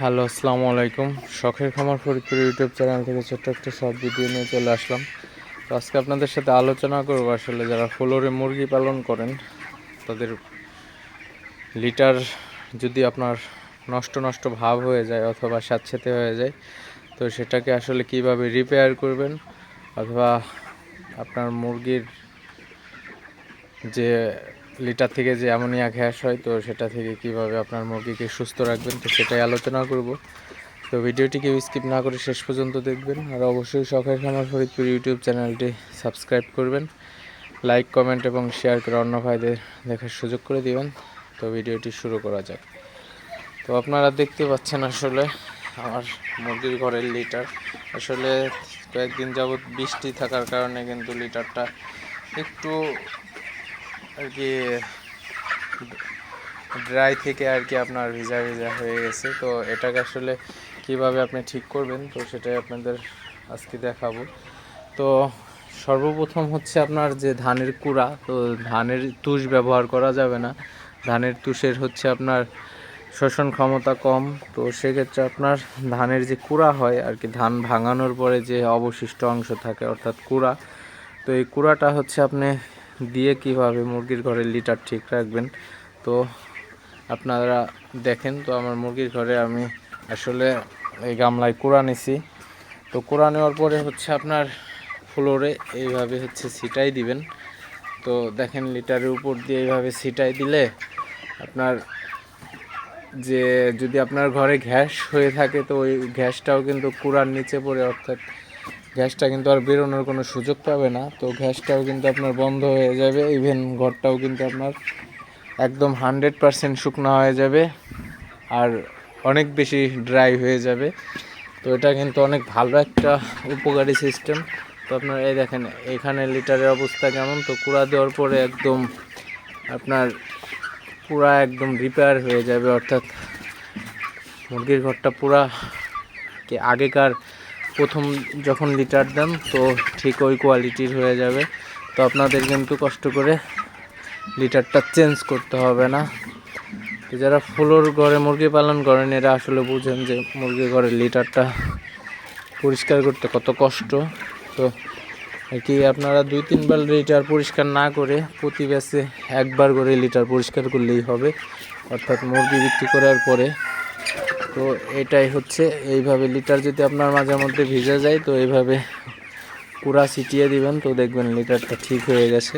Hello, আসসালামু আলাইকুম। শখের খামার ফরিদপুর ইউটিউব চ্যানেল থেকে ছোট্ট একটা শর্ট ভিডিও নিয়ে চলে আসলাম। তো আজকে আপনাদের সাথে আলোচনা করব আসলে যারা ফ্লোরে মুরগি পালন করেন, তাদের লিটার যদি আপনার নষ্ট নষ্ট ভাব হয়ে যায় অথবা স্যাঁতসেতে হয়ে যায়, তো সেটাকে আসলে কীভাবে রিপেয়ার করবেন অথবা আপনার মুরগির যে লিটার থেকে যে অ্যামোনিয়া গ্যাস হয়, তো সেটা থেকে কীভাবে আপনার মুরগিকে সুস্থ রাখবেন, তো সেটাই আলোচনা করব। তো ভিডিওটি কেউ স্কিপ না করে শেষ পর্যন্ত দেখবেন। আর অবশ্যই শখের খামার ফরিদপুর ইউটিউব চ্যানেলটি সাবস্ক্রাইব করবেন। লাইক, কমেন্ট এবং শেয়ার করে অন্য ভাইদের দেখার সুযোগ করে দিবেন। তো ভিডিওটি শুরু করা যাক। তো আপনারা দেখতে পাচ্ছেন আসলে আমার মুরগির ঘরের লিটার। আসলে কয়েকদিন যাবৎ বৃষ্টি থাকার কারণে কিন্তু লিটারটা একটু আর কি ড্রাই থেকে আর কি আপনার ভিজা ভিজা হয়ে গেছে। তো এটাকে আসলে কীভাবে আপনি ঠিক করবেন, তো সেটাই আপনাদের আজকে দেখাবো। তো সর্বপ্রথম হচ্ছে আপনার যে ধানের কুড়া, তো ধানের তুষ ব্যবহার করা যাবে না। ধানের তুষের হচ্ছে আপনার শোষণ ক্ষমতা কম। তো সেক্ষেত্রে আপনার ধানের যে কুড়া হয়, আর কি ধান ভাঙানোর পরে যে অবশিষ্ট অংশ থাকে, অর্থাৎ কুড়া, তো এই কুড়াটা হচ্ছে আপনি দিয়ে কীভাবে মুরগির ঘরে লিটার ঠিক রাখবেন? তো আপনারা দেখেন, তো আমার মুরগির ঘরে আমি আসলে এই গামলায় কুড়া নিছি। তো কুড়া নেওয়ার পরে হচ্ছে আপনার ফ্লোরে এইভাবে হচ্ছে ছিটাই দিবেন। তো দেখেন লিটারের উপর দিয়ে এইভাবে ছিটাই দিলে আপনার যে যদি আপনার ঘরে গ্যাস হয়ে থাকে, তো ওই গ্যাসটাও কিন্তু কুড়ার নিচে পড়ে, অর্থাৎ গ্যাসটা কিন্তু আর বেরোনোর কোনো সুযোগ পাবে না। তো গ্যাসটাও কিন্তু আপনার বন্ধ হয়ে যাবে। ইভেন ঘরটাও কিন্তু আপনার একদম হান্ড্রেড পারসেন্ট শুকনো হয়ে যাবে আর অনেক বেশি ড্রাই হয়ে যাবে। তো এটা কিন্তু অনেক ভালো একটা উপকারী সিস্টেম তো আপনার এই দেখেন, এখানে লিটারের অবস্থা কেমন? তো কুড়া দেওয়ার পরে একদম আপনার পুরা একদম রিপেয়ার হয়ে যাবে। অর্থাৎ মুরগির ঘরটা পুরা কি আগেকার প্রথম যখন লিটার দেন তো ঠিক ওই কোয়ালিটির হয়ে যাবে। তো আপনাদের কিন্তু কষ্ট করে লিটারটা চেঞ্জ করতে হবে না। তো যারা ফ্লোর ঘরে মুরগি পালন করেন, এরা আসলে বুঝেন যে মুরগি ঘরের লিটারটা পরিষ্কার করতে কত কষ্ট। তো আর কি, আপনারা দুই, তিনবার লিটার পরিষ্কার না করে প্রতি ব্যাচে একবার করে লিটার পরিষ্কার করলেই হবে। অর্থাৎ মুরগি বিক্রি করার পরে তো এটাই হচ্ছে, এইভাবে লিটার যদি আপনার মাঝে মধ্যে ভিজে যায়, তো এইভাবে কুড়া ছিটিয়ে দিবেন, তো দেখবেন লিটারটা ঠিক হয়ে গেছে।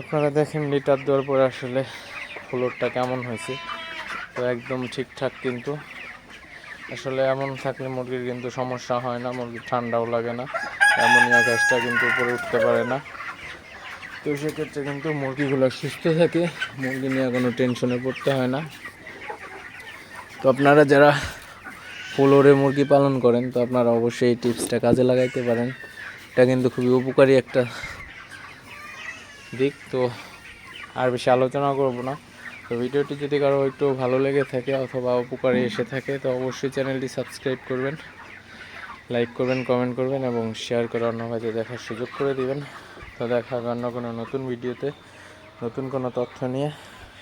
আপনারা দেখেন লিটার দেওয়ার পরে আসলে ফ্লোরটা কেমন হয়েছে। তো একদম ঠিকঠাক কিন্তু। আসলে এমন থাকলে মুরগির কিন্তু সমস্যা হয় না, মুরগির ঠান্ডাও লাগে না, অ্যামোনিয়া গ্যাসটা কিন্তু উপরে উঠতে পারে না। তো সেক্ষেত্রে কিন্তু মুরগিগুলো সুস্থ থাকে, মুরগি নিয়ে কোনো টেনশনে পড়তে হয় না। তো আপনারা যারা ফ্লোরে মুরগি পালন করেন, তো আপনারা অবশ্যই এই টিপসটা কাজে লাগাইতে পারেন। এটা কিন্তু খুবই উপকারী একটা দিক, তো আর বেশি আলোচনা করব না। তো ভিডিওটি যদি কারও একটু ভালো লেগে থাকে অথবা উপকারে এসে থাকে, তো অবশ্যই চ্যানেলটি সাবস্ক্রাইব করবেন, লাইক করবেন, কমেন্ট করবেন এবং শেয়ার করে অন্য ভাইদের দেখার সুযোগ করে দিবেন। তো দেখা হবে অন্য কোনো নতুন ভিডিওতে। নতুন কোনো তথ্য নিয়ে